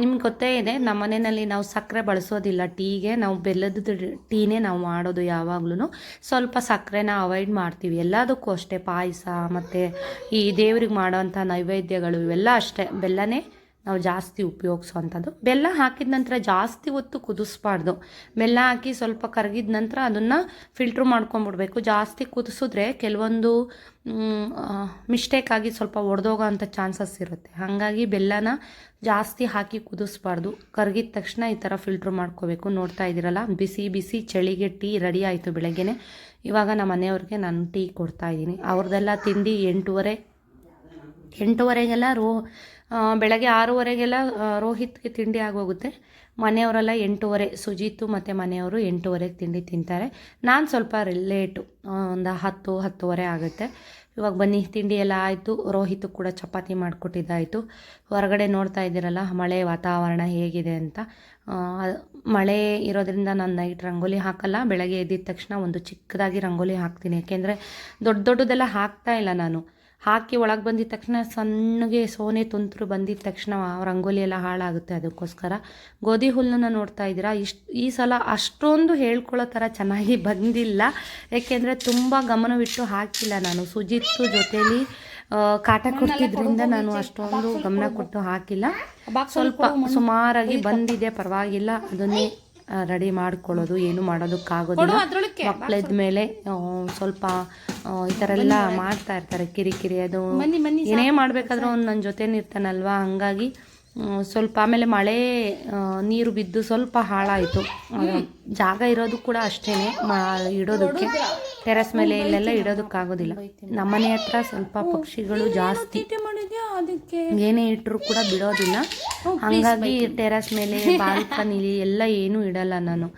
ನಿಮ್ಗೆ ಗೊತ್ತೇ ಇದೆ, ನಮ್ಮ ಮನೆಯಲ್ಲಿ ನಾವು ಸಕ್ಕರೆ ಬಳಸೋದಿಲ್ಲ. ಟೀಗೆ ನಾವು ಬೆಲ್ಲದ ಟೀನೇ ನಾವು ಮಾಡೋದು ಯಾವಾಗ್ಲೂ ಸ್ವಲ್ಪ ಸಕ್ಕರೆನ ಅವಾಯ್ಡ್ ಮಾಡ್ತೀವಿ. ಎಲ್ಲದಕ್ಕೂ ಅಷ್ಟೇ ಪಾಯಸ ಮತ್ತು ಈ ದೇವ್ರಿಗೆ ಮಾಡೋವಂಥ ನೈವೇದ್ಯಗಳು ಇವೆಲ್ಲ ಅಷ್ಟೇ. ಬೆಲ್ಲನೇ ನಾವು ಜಾಸ್ತಿ ಉಪಯೋಗಿಸುವಂಥದ್ದು ಬೆಲ್ಲ ಹಾಕಿದ ನಂತರ ಜಾಸ್ತಿ ಹೊತ್ತು ಕುದಿಸ್ಬಾರ್ದು. ಬೆಲ್ಲ ಹಾಕಿ ಸ್ವಲ್ಪ ಕರಗಿದ ನಂತರ ಅದನ್ನು ಫಿಲ್ಟ್ರ್ ಮಾಡ್ಕೊಂಬಿಡ್ಬೇಕು. ಜಾಸ್ತಿ ಕುದಿಸಿದ್ರೆ ಕೆಲವೊಂದು ಮಿಸ್ಟೇಕ್ ಆಗಿ ಸ್ವಲ್ಪ ಒಡೆದೋಗೋ ಅಂಥ ಚಾನ್ಸಸ್ ಇರುತ್ತೆ. ಹಾಗಾಗಿ ಬೆಲ್ಲನ ಜಾಸ್ತಿ ಹಾಕಿ ಕುದಿಸ್ಬಾರ್ದು. ಕರಗಿದ ತಕ್ಷಣ ಈ ಥರ ಫಿಲ್ಟ್ರ್ ಮಾಡ್ಕೋಬೇಕು. ನೋಡ್ತಾ ಇದ್ದೀರಲ್ಲ, ಬಿಸಿ ಬಿಸಿ ಚಳಿಗೆ ಟೀ ರೆಡಿ ಆಯಿತು ಬೆಳಗ್ಗೆನೆ. ಇವಾಗ ನಮ್ಮ ಮನೆಯವ್ರಿಗೆ ನಾನು ಟೀ ಕೊಡ್ತಾ ಇದ್ದೀನಿ. ಅವ್ರದ್ದೆಲ್ಲ ತಿಂಡಿ ಎಂಟೂವರೆ, ಎಂಟೂವರೆಗೆಲ್ಲ ರೋ ಬೆಳಗ್ಗೆ ಆರೂವರೆಗೆಲ್ಲ ರೋಹಿತ್ಗೆ ತಿಂಡಿ ಆಗೋಗುತ್ತೆ. ಮನೆಯವರೆಲ್ಲ ಎಂಟೂವರೆ, ಸುಜೀತು ಮತ್ತು ಮನೆಯವರು ಎಂಟೂವರೆಗೆ ತಿಂಡಿ ತಿಂತಾರೆ. ನಾನು ಸ್ವಲ್ಪ ಲೇಟು ಒಂದು ಹತ್ತು, ಹತ್ತುವರೆ ಆಗುತ್ತೆ. ಇವಾಗ ಬನ್ನಿ, ತಿಂಡಿ ಎಲ್ಲ ಆಯಿತು. ರೋಹಿತ್ ಕೂಡ ಚಪಾತಿ ಮಾಡಿಕೊಟ್ಟಿದ್ದಾಯಿತು. ಹೊರಗಡೆ ನೋಡ್ತಾ ಇದ್ದೀರಲ್ಲ, ಮಳೆ ವಾತಾವರಣ ಹೇಗಿದೆ ಅಂತ. ಮಳೆ ಇರೋದ್ರಿಂದ ನಾನು ನೈಟ್ ರಂಗೋಲಿ ಹಾಕಲ್ಲ. ಬೆಳಗ್ಗೆ ಎದ್ದಿದ ತಕ್ಷಣ ಒಂದು ಚಿಕ್ಕದಾಗಿ ರಂಗೋಲಿ ಹಾಕ್ತೀನಿ. ಯಾಕೆಂದರೆ ದೊಡ್ಡ ದೊಡ್ಡದೆಲ್ಲ ಹಾಕ್ತಾ ಇಲ್ಲ ನಾನು. ಹಾಕಿ ಒಳಗೆ ಬಂದಿದ ತಕ್ಷಣ ಸಣ್ಣಗೆ ಸೋನೆ ತುಂತುರು ಬಂದಿದ ತಕ್ಷಣ ರಂಗೋಲಿ ಎಲ್ಲ ಹಾಳಾಗುತ್ತೆ ಅದಕ್ಕೋಸ್ಕರ. ಗೋಧಿ ಹುಲ್ಲನ್ನು ನೋಡ್ತಾ ಇದ್ದೀರಾ? ಇಷ್ಟು ಈ ಸಲ ಅಷ್ಟೊಂದು ಹೇಳ್ಕೊಳ್ಳೋ ಥರ ಚೆನ್ನಾಗಿ ಬಂದಿಲ್ಲ. ಏಕೆಂದರೆ ತುಂಬ ಗಮನವಿಟ್ಟು ಹಾಕಿಲ್ಲ ನಾನು. ಸುಜಿತ್ತು ಜೊತೇಲಿ ಕಾಟ ಕೊಡ್ತಿದ್ರಿಂದ ನಾನು ಅಷ್ಟೊಂದು ಗಮನ ಕೊಟ್ಟು ಹಾಕಿಲ್ಲ. ಸ್ವಲ್ಪ ಸುಮಾರಾಗಿ ಬಂದಿದೆ ಪರವಾಗಿಲ್ಲ. ಅದನ್ನೇ ರೆಡಿ ಮಾಡ್ಕೊಳ್ಳೋದು ಏನು ಮಾಡೋದಕ್ಕಾಗೋದಿಲ್ಲ. ಮಕ್ಕಳಿದ ಮೇಲೆ ಸ್ವಲ್ಪ ಈ ಥರ ಎಲ್ಲ ಮಾಡ್ತಾ ಇರ್ತಾರೆ ಕಿರಿಕಿರಿ ಅದು ಏನೇ ಮಾಡಬೇಕಾದ್ರೂ ಅವ್ನು ನನ್ನ ಜೊತೆನೇ ಇರ್ತಾನಲ್ವಾ? ಹಂಗಾಗಿ ಸ್ವಲ್ಪ ಆಮೇಲೆ ಮಳೆ ನೀರು ಬಿದ್ದು ಸ್ವಲ್ಪ ಹಾಳಾಯಿತು. ಜಾಗ ಇರೋದು ಕೂಡ ಅಷ್ಟೇ ಇಡೋದಕ್ಕೆ ಟೆರೆಸ್ ಮೇಲೆ ಇಲ್ಲೆಲ್ಲ ಇಡೋದಕ್ಕಾಗೋದಿಲ್ಲ. ನಮ್ಮನೆ ಹತ್ರ ಸ್ವಲ್ಪ ಪಕ್ಷಿಗಳು ಜಾಸ್ತಿ ಅದಕ್ಕೆ? ಏನೇ ಇಟ್ಟರು ಕೂಡ ಬಿಡೋದಿಲ್ಲ. ಹಂಗಾಗಿ ಟೆರಸ್ ಮೇಲೆ ಬಾಲ್ಕನಿಲಿ ಎಲ್ಲ ಏನು ಇಡಲ್ಲ ನಾನು.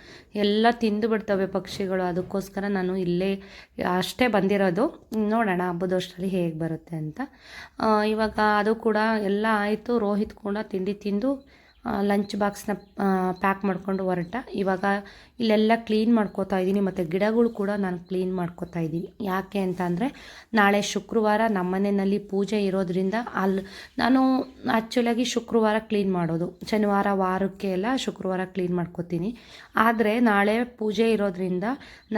ಎಲ್ಲ ತಿಂದು ಬಿಡ್ತವೆ ಪಕ್ಷಿಗಳು. ಅದಕ್ಕೋಸ್ಕರ ನಾನು ಇಲ್ಲೇ ಅಷ್ಟೇ ಬಂದಿರೋದು. ನೋಡೋಣ ಹಬ್ಬದಷ್ಟರಲ್ಲಿ ಹೇಗೆ ಬರುತ್ತೆ ಅಂತ. ಇವಾಗ ಅದು ಕೂಡ ಎಲ್ಲ ಆಯಿತು. ರೋಹಿತ್ ಕೂಡ ತಿಂಡಿ ತಿಂದು ಲಂಚ್ ಬಾಕ್ಸ್ನ ಪ್ಯಾಕ್ ಮಾಡಿಕೊಂಡು ಹೊರಟ. ಇವಾಗ ಇಲ್ಲೆಲ್ಲ ಕ್ಲೀನ್ ಮಾಡ್ಕೋತಾ ಇದ್ದೀನಿ ಮತ್ತು ಗಿಡಗಳು ಕೂಡ ನಾನು ಕ್ಲೀನ್ ಮಾಡ್ಕೋತಾ ಇದ್ದೀನಿ. ಯಾಕೆ ಅಂತ ನಾಳೆ ಶುಕ್ರವಾರ ನಮ್ಮ ಮನೆಯಲ್ಲಿ ಪೂಜೆ ಇರೋದ್ರಿಂದ ಅಲ್ಲಿ ನಾನು ಆ್ಯಕ್ಚುಲಾಗಿ ಶುಕ್ರವಾರ ಕ್ಲೀನ್ ಮಾಡೋದು. ಶನಿವಾರ ವಾರಕ್ಕೆ ಎಲ್ಲ ಶುಕ್ರವಾರ ಕ್ಲೀನ್ ಮಾಡ್ಕೋತೀನಿ. ಆದರೆ ನಾಳೆ ಪೂಜೆ ಇರೋದ್ರಿಂದ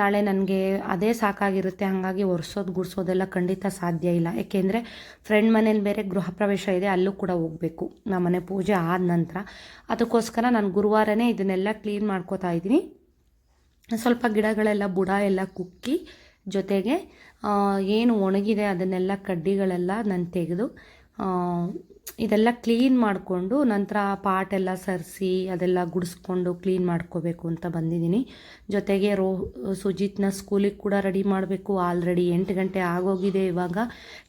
ನಾಳೆ ನನಗೆ ಅದೇ ಸಾಕಾಗಿರುತ್ತೆ, ಹಾಗಾಗಿ ಒರೆಸೋದು ಗುಡಿಸೋದೆಲ್ಲ ಖಂಡಿತ ಸಾಧ್ಯ ಇಲ್ಲ. ಏಕೆಂದರೆ ಫ್ರೆಂಡ್ ಮನೇಲಿ ಬೇರೆ ಗೃಹ ಪ್ರವೇಶ ಇದೆ, ಅಲ್ಲೂ ಕೂಡ ಹೋಗಬೇಕು. ನಮ್ಮನೆ ಪೂಜೆ ಆದ ನಂತರ ಅದಕ್ಕೋಸ್ಕರ ನಾನು ಗುರುವಾರನೇ ಇದನ್ನೆಲ್ಲ ಕ್ಲೀನ್ ಮಾಡ್ಕೋತಾ ಇದ್ದೀನಿ. ಸ್ವಲ್ಪ ಗಿಡಗಳೆಲ್ಲ ಬುಡ ಎಲ್ಲ ಕುಕ್ಕಿ ಜೊತೆಗೆ ಏನು ಒಣಗಿದೆ ಅದನ್ನೆಲ್ಲ ಕಡ್ಡಿಗಳೆಲ್ಲ ನಾನು ತೆಗೆದು ಇದೆಲ್ಲ ಕ್ಲೀನ್ ಮಾಡಿಕೊಂಡು ನಂತರ ಆ ಪಾಟ್ ಎಲ್ಲ ಸರಿಸಿ ಅದೆಲ್ಲ ಗುಡಿಸ್ಕೊಂಡು ಕ್ಲೀನ್ ಮಾಡ್ಕೋಬೇಕು ಅಂತ ಬಂದಿದ್ದೀನಿ. ಜೊತೆಗೆ ರೋ, ಸುಜಿತ್ನ ಸ್ಕೂಲಿಗೆ ಕೂಡ ರೆಡಿ ಮಾಡಬೇಕು. ಆಲ್ರೆಡಿ ಎಂಟು ಗಂಟೆ ಆಗೋಗಿದೆ ಇವಾಗ.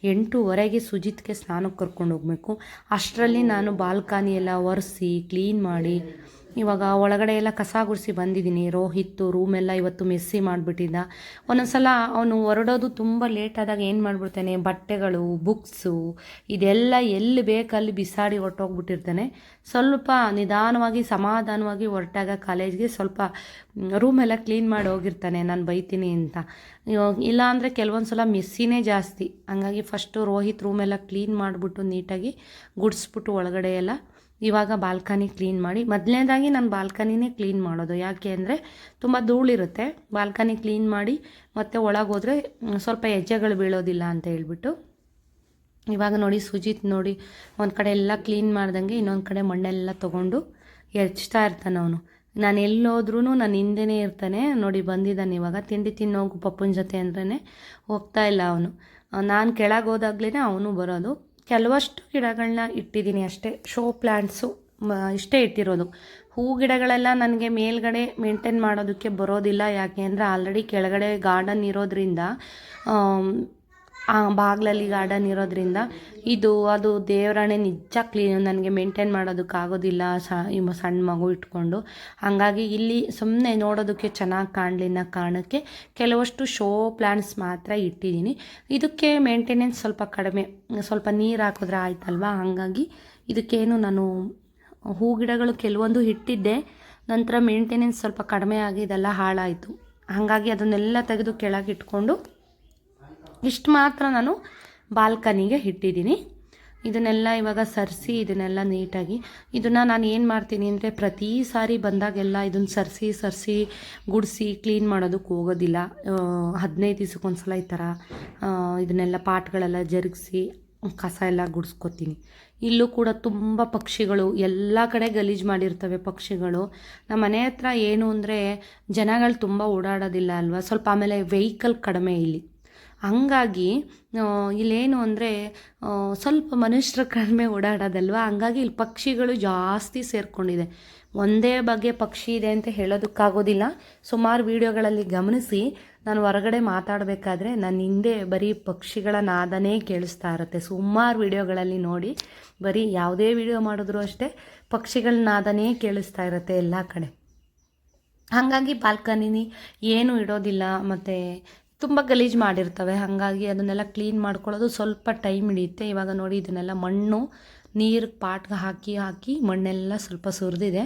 ಎಂಟೂವರೆಗೆ ಸುಜಿತ್ಗೆ ಸ್ನಾನಕ್ಕೆ ಕರ್ಕೊಂಡು ಹೋಗಬೇಕು ಅಷ್ಟರಲ್ಲಿ ನಾನು ಬಾಲ್ಕನಿ ಎಲ್ಲ ಒರೆಸಿ ಕ್ಲೀನ್ ಮಾಡಿ ಇವಾಗ ಒಳಗಡೆ ಎಲ್ಲ ಕಸ ಗುಡಿಸಿ ಬಂದಿದ್ದೀನಿ. ರೋಹಿತ್ತು, ರೂಮೆಲ್ಲ ಇವತ್ತು ಮೆಸ್ಸಿ ಮಾಡಿಬಿಟ್ಟಿದ್ದ. ಒಂದೊಂದ್ಸಲ ಅವನು ಹೊರಡೋದು ತುಂಬ ಲೇಟ್ ಆದಾಗ ಏನು ಮಾಡಿಬಿಡ್ತಾನೆ? ಬಟ್ಟೆಗಳು ಬುಕ್ಸು ಇದೆಲ್ಲ ಎಲ್ಲಿ ಬೇಕಲ್ಲಿ ಬಿಸಾಡಿ ಹೊರ್ಟೋಗ್ಬಿಟ್ಟಿರ್ತಾನೆ. ಸ್ವಲ್ಪ ನಿಧಾನವಾಗಿ, ಸಮಾಧಾನವಾಗಿ ಹೊರಟಾಗ ಕಾಲೇಜ್ಗೆ ಸ್ವಲ್ಪ ರೂಮೆಲ್ಲ ಕ್ಲೀನ್ ಮಾಡಿ ಹೋಗಿರ್ತಾನೆ. ನಾನು ಬೈತೀನಿ ಅಂತ. ಇಲ್ಲ ಅಂದರೆ ಕೆಲವೊಂದು ಸಲ ಮೆಸ್ಸಿನೇ ಜಾಸ್ತಿ. ಹಂಗಾಗಿ ಫಸ್ಟು ರೋಹಿತ್ ರೂಮೆಲ್ಲ ಕ್ಲೀನ್ ಮಾಡಿಬಿಟ್ಟು ನೀಟಾಗಿ ಗುಡಿಸ್ಬಿಟ್ಟು ಒಳಗಡೆ ಎಲ್ಲ ಇವಾಗ ಬಾಲ್ಕನಿ ಕ್ಲೀನ್ ಮಾಡಿ. ಮೊದಲನೇದಾಗಿ ನಾನು ಬಾಲ್ಕನಿನೇ ಕ್ಲೀನ್ ಮಾಡೋದು. ಯಾಕೆ ಅಂದರೆ ತುಂಬ ಧೂಳಿರುತ್ತೆ. ಬಾಲ್ಕನಿ ಕ್ಲೀನ್ ಮಾಡಿ ಮತ್ತೆ ಒಳಗೋದ್ರೆ ಸ್ವಲ್ಪ ಹೆಜ್ಜೆಗಳು ಬೀಳೋದಿಲ್ಲ ಅಂತ ಹೇಳ್ಬಿಟ್ಟು. ಇವಾಗ ನೋಡಿ ಸುಜಿತ್ ನೋಡಿ ಒಂದು ಕಡೆ ಎಲ್ಲ ಕ್ಲೀನ್ ಮಾಡ್ದಂಗೆ ಇನ್ನೊಂದು ಕಡೆ ಮಣ್ಣೆಲ್ಲ ತೊಗೊಂಡು ಹೆಚ್ತಾ ಇರ್ತಾನೆ ಅವನು. ನಾನು ಎಲ್ಲೋದ್ರೂ ನಾನು ಹಿಂದೆನೇ ಇರ್ತಾನೆ. ನೋಡಿ ಬಂದಿದ್ದಾನೆ ಇವಾಗ. ತಿಂಡಿ ತಿನ್ನೋಗು ಪಪ್ಪನ ಜೊತೆ ಅಂದ್ರೇ ಹೋಗ್ತಾ ಇಲ್ಲ ಅವನು. ನಾನು ಕೆಳಗೆ ಹೋದಾಗ್ಲೇ ಅವನು ಬರೋದು. ಕೆಲವಷ್ಟು ಗಿಡಗಳನ್ನ ಇಟ್ಟಿದ್ದೀನಿ ಅಷ್ಟೇ. ಶೋ ಪ್ಲ್ಯಾಂಟ್ಸು ಇಷ್ಟೇ ಇಟ್ಟಿರೋದು. ಹೂ ಗಿಡಗಳೆಲ್ಲ ನನಗೆ ಮೇಲ್ಗಡೆ ಮೇಂಟೈನ್ ಮಾಡೋದಕ್ಕೆ ಬರೋದಿಲ್ಲ. ಯಾಕೆ ಅಂದರೆ ಆಲ್ರೆಡಿ ಕೆಳಗಡೆ ಗಾರ್ಡನ್ ಇರೋದ್ರಿಂದ ಆ ಬಾಗ್ಲಲ್ಲಿ ಗಾರ್ಡನ್ ಇರೋದ್ರಿಂದ ಇದು ಅದು ದೇವರಾಣೆ ನಿಜ ಕ್ಲೀನ್ ನನಗೆ ಮೇಂಟೈನ್ ಮಾಡೋದಕ್ಕಾಗೋದಿಲ್ಲ ಸಣ್ಣ ಮಗು ಇಟ್ಕೊಂಡು. ಹಾಗಾಗಿ ಇಲ್ಲಿ ಸುಮ್ಮನೆ ನೋಡೋದಕ್ಕೆ ಚೆನ್ನಾಗಿ ಕಾಣಲಿನ ಕಾರಣಕ್ಕೆ ಕೆಲವಷ್ಟು ಶೋ ಪ್ಲ್ಯಾಂಟ್ಸ್ ಮಾತ್ರ ಇಟ್ಟಿದ್ದೀನಿ. ಇದಕ್ಕೆ ಮೇಂಟೆನೆನ್ಸ್ ಸ್ವಲ್ಪ ಕಡಿಮೆ, ಸ್ವಲ್ಪ ನೀರು ಹಾಕಿದ್ರೆ ಆಯ್ತಲ್ವಾ? ಹಾಗಾಗಿ ಇದಕ್ಕೇನು ನಾನು ಹೂ ಗಿಡಗಳು ಕೆಲವೊಂದು ಇಟ್ಟಿದ್ದೆ, ನಂತರ ಮೇಂಟೆನೆನ್ಸ್ ಸ್ವಲ್ಪ ಕಡಿಮೆ ಆಗಿ ಇದೆಲ್ಲ ಹಾಳಾಯಿತು. ಹಾಗಾಗಿ ಅದನ್ನೆಲ್ಲ ತೆಗೆದು ಕೆಳಗೆ ಇಟ್ಕೊಂಡು ಇಷ್ಟು ಮಾತ್ರ ನಾನು ಬಾಲ್ಕನಿಗೆ ಇಟ್ಟಿದ್ದೀನಿ. ಇದನ್ನೆಲ್ಲ ಇವಾಗ ಸರಿಸಿ, ಇದನ್ನೆಲ್ಲ ನೀಟಾಗಿ ಇದನ್ನು ನಾನು ಏನು ಮಾಡ್ತೀನಿ ಅಂದರೆ ಪ್ರತಿ ಸಾರಿ ಬಂದಾಗೆಲ್ಲ ಇದನ್ನು ಸರಿಸಿ ಸರಿಸಿ ಗುಡಿಸಿ ಕ್ಲೀನ್ ಮಾಡೋದಕ್ಕೆ ಹೋಗೋದಿಲ್ಲ. ಹದಿನೈದು ದಿವ್ಸಕ್ಕೊಂದ್ಸಲ ಈ ಥರ ಇದನ್ನೆಲ್ಲ ಪಾಟ್ಗಳೆಲ್ಲ ಜರುಗಿಸಿ ಕಸ ಎಲ್ಲ ಗುಡಿಸ್ಕೊತೀನಿ. ಇಲ್ಲೂ ಕೂಡ ತುಂಬ ಪಕ್ಷಿಗಳು, ಎಲ್ಲ ಕಡೆ ಗಲೀಜು ಮಾಡಿರ್ತವೆ ಪಕ್ಷಿಗಳು. ನಮ್ಮ ಮನೆ ಹತ್ರ ಏನು ಅಂದರೆ ಜನಗಳು ತುಂಬ ಓಡಾಡೋದಿಲ್ಲ ಅಲ್ವಾ? ಸ್ವಲ್ಪ ಆಮೇಲೆ ವೆಹಿಕಲ್ ಕಡಿಮೆ ಇಲ್ಲಿ. ಹಂಗಾಗಿ ಇಲ್ಲೇನು ಅಂದರೆ ಸ್ವಲ್ಪ ಮನುಷ್ಯರ ಕಡಿಮೆ ಓಡಾಡೋದಲ್ವಾ? ಹಂಗಾಗಿ ಇಲ್ಲಿ ಪಕ್ಷಿಗಳು ಜಾಸ್ತಿ ಸೇರಿಕೊಂಡಿದೆ. ಒಂದೇ ಬಗೆ ಪಕ್ಷಿ ಇದೆ ಅಂತ ಹೇಳೋದಕ್ಕಾಗೋದಿಲ್ಲ. ಸುಮಾರು ವೀಡಿಯೋಗಳಲ್ಲಿ ಗಮನಿಸಿ, ನಾನು ಹೊರಗಡೆ ಮಾತಾಡಬೇಕಾದ್ರೆ ನನ್ನ ಹಿಂದೆ ಬರೀ ಪಕ್ಷಿಗಳ ನಾದನೇ ಕೇಳಿಸ್ತಾ ಇರುತ್ತೆ. ಸುಮಾರು ವೀಡಿಯೋಗಳಲ್ಲಿ ನೋಡಿ, ಬರೀ ಯಾವುದೇ ವೀಡಿಯೋ ಮಾಡಿದ್ರು ಅಷ್ಟೇ ಪಕ್ಷಿಗಳ ನಾದನೇ ಕೇಳಿಸ್ತಾ ಇರುತ್ತೆ ಎಲ್ಲ ಕಡೆ. ಹಾಗಾಗಿ ಬಾಲ್ಕನಿನಿ ಏನು ಇಡೋದಿಲ್ಲ, ಮತ್ತು ತುಂಬ ಗಲೀಜು ಮಾಡಿರ್ತವೆ. ಹಾಗಾಗಿ ಅದನ್ನೆಲ್ಲ ಕ್ಲೀನ್ ಮಾಡ್ಕೊಳ್ಳೋದು ಸ್ವಲ್ಪ ಟೈಮ್ ಹಿಡಿಯುತ್ತೆ. ಇವಾಗ ನೋಡಿ ಇದನ್ನೆಲ್ಲ ಮಣ್ಣು, ನೀರು ಪಾಟ್ಗೆ ಹಾಕಿ ಹಾಕಿ ಮಣ್ಣೆಲ್ಲ ಸ್ವಲ್ಪ ಸುರಿದಿದೆ.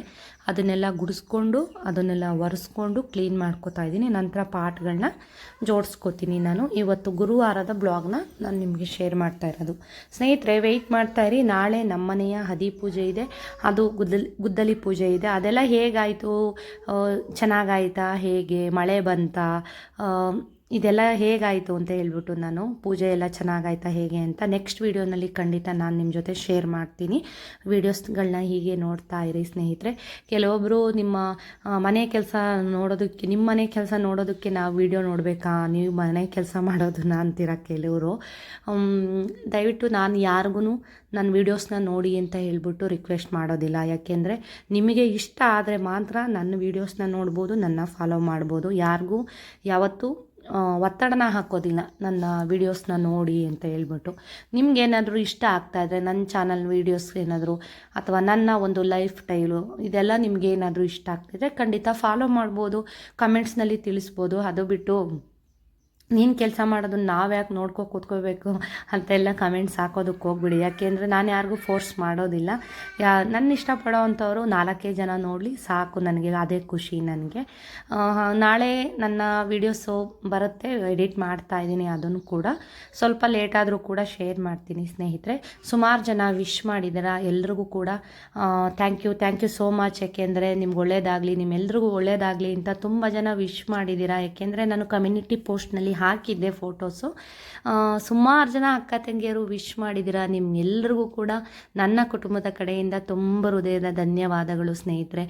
ಅದನ್ನೆಲ್ಲ ಗುಡಿಸ್ಕೊಂಡು, ಅದನ್ನೆಲ್ಲ ಒರೆಸ್ಕೊಂಡು ಕ್ಲೀನ್ ಮಾಡ್ಕೋತಾ ಇದ್ದೀನಿ. ನಂತರ ಪಾಟ್ಗಳನ್ನ ಜೋಡಿಸ್ಕೋತೀನಿ ನಾನು. ಇವತ್ತು ಗುರುವಾರದ ಬ್ಲಾಗ್ನ ನಾನು ನಿಮಗೆ ಶೇರ್ ಮಾಡ್ತಾ ಇರೋದು. ಸ್ನೇಹಿತರೆ ವೆಯ್ಟ್ ಮಾಡ್ತಾ ಇರಿ. ನಾಳೆ ನಮ್ಮನೆಯ ಹದಿ ಪೂಜೆ ಇದೆ. ಅದು ಗುದ್ದಲಿ ಗುದ್ದಲಿ ಪೂಜೆ ಇದೆ. ಅದೆಲ್ಲ ಹೇಗಾಯಿತು? ಚೆನ್ನಾಗಾಯ್ತಾ? ಹೇಗೆ? ಮಳೆ ಬಂತಾ? ಇದೆಲ್ಲ ಹೇಗಾಯಿತು ಅಂತ ಹೇಳ್ಬಿಟ್ಟು ನಾನು ಪೂಜೆ ಎಲ್ಲ ಚೆನ್ನಾಗಾಯ್ತಾ ಹೇಗೆ ಅಂತ ನೆಕ್ಸ್ಟ್ ವೀಡಿಯೋನಲ್ಲಿ ಖಂಡಿತ ನಾನು ನಿಮ್ಮ ಜೊತೆ ಶೇರ್ ಮಾಡ್ತೀನಿ. ವೀಡಿಯೋಸ್ಗಳನ್ನ ಹೀಗೆ ನೋಡ್ತಾ ಇರಿ ಸ್ನೇಹಿತರೆ. ಕೆಲವೊಬ್ಬರು ನಿಮ್ಮ ಮನೆ ಕೆಲಸ ನೋಡೋದಕ್ಕೆ ನಿಮ್ಮ ಮನೆ ಕೆಲಸ ನೋಡೋದಕ್ಕೆ ನಾವು ವೀಡಿಯೋ ನೋಡಬೇಕಾ? ನೀವು ಮನೆ ಕೆಲಸ ಮಾಡೋದನ್ನ ಅಂತೀರ ಕೆಲವರು? ದಯವಿಟ್ಟು ನಾನು ಯಾರಿಗೂ ನನ್ನ ವೀಡಿಯೋಸ್ನ ನೋಡಿ ಅಂತ ಹೇಳ್ಬಿಟ್ಟು ರಿಕ್ವೆಸ್ಟ್ ಮಾಡೋದಿಲ್ಲ. ಯಾಕೆಂದರೆ ನಿಮಗೆ ಇಷ್ಟ ಆದರೆ ಮಾತ್ರ ನನ್ನ ವೀಡಿಯೋಸ್ನ ನೋಡ್ಬೋದು, ನನ್ನ ಫಾಲೋ ಮಾಡ್ಬೋದು. ಯಾರಿಗೂ ಯಾವತ್ತೂ ಒತ್ತಡನ ಹಾಕೋದಿಲ್ಲ. ನನ್ನ ವೀಡಿಯೋಸ್ನ ನೋಡಿ ಅಂತ ಹೇಳ್ಬಿಟ್ಟು. ನಿಮ್ಗೇನಾದರೂ ಇಷ್ಟ ಆಗ್ತಾ ಇದ್ದರೆ ನನ್ನ ಚಾನಲ್ ವೀಡಿಯೋಸ್ ಏನಾದರೂ, ಅಥವಾ ನನ್ನ ಒಂದು ಲೈಫ್ ಸ್ಟೈಲು ಇದೆಲ್ಲ ನಿಮಗೇನಾದರೂ ಇಷ್ಟ ಆಗ್ತಿದ್ರೆ ಖಂಡಿತ ಫಾಲೋ ಮಾಡ್ಬೋದು ಕಮೆಂಟ್ಸ್ನಲ್ಲಿ ತಿಳಿಸ್ಬೋದು. ಅದು ಬಿಟ್ಟು ನೀನು ಕೆಲಸ ಮಾಡೋದು ನಾವು ಯಾಕೆ ನೋಡ್ಕೊ ಕೂತ್ಕೋಬೇಕು ಅಂತೆಲ್ಲ ಕಮೆಂಟ್ಸ್ ಹಾಕೋದಕ್ಕೆ ಹೋಗ್ಬಿಡಿ. ಯಾಕೆಂದರೆ ನಾನು ಯಾರಿಗೂ ಫೋರ್ಸ್ ಮಾಡೋದಿಲ್ಲ. ಯಾ ನನ್ನ ಇಷ್ಟಪಡೋ ಅಂಥವ್ರು ನಾಲ್ಕೇ ಜನ ನೋಡಲಿ ಸಾಕು ನನಗೆ, ಅದೇ ಖುಷಿ ನನಗೆ. ನಾಳೆ ನನ್ನ ವೀಡಿಯೋಸು ಬರುತ್ತೆ ಎಡಿಟ್ ಮಾಡ್ತಾ ಇದ್ದೀನಿ ಅದನ್ನು ಕೂಡ. ಸ್ವಲ್ಪ ಲೇಟ್ ಆದರೂ ಕೂಡ ಶೇರ್ ಮಾಡ್ತೀನಿ ಸ್ನೇಹಿತರೆ. ಸುಮಾರು ಜನ ವಿಶ್ ಮಾಡಿದ್ದೀರಾ ಎಲ್ರಿಗೂ ಕೂಡ. Thank you thank you so much ಯಾಕೆಂದರೆ ನಿಮ್ಗೆ ಒಳ್ಳೇದಾಗಲಿ, ನಿಮ್ಮೆಲ್ರಿಗೂ ಒಳ್ಳೇದಾಗಲಿ ಅಂತ ತುಂಬ ಜನ ವಿಶ್ ಮಾಡಿದ್ದೀರಾ ಯಾಕೆಂದರೆ ನಾನು ಕಮ್ಯುನಿಟಿ ಪೋಸ್ಟ್ನಲ್ಲಿ ಹಾಕಿದ್ದೆ ಫೋಟೋಸು. ಸುಮಾರು ಜನ ಅಕ್ಕ ತಂಗಿಯರು ವಿಶ್ ಮಾಡಿದ್ದೀರಾ ನಿಮ್ಗೆಲ್ರಿಗೂ ಕೂಡ ನನ್ನ ಕುಟುಂಬದ ಕಡೆಯಿಂದ ತುಂಬ ಹೃದಯದ ಧನ್ಯವಾದಗಳು ಸ್ನೇಹಿತರೆ.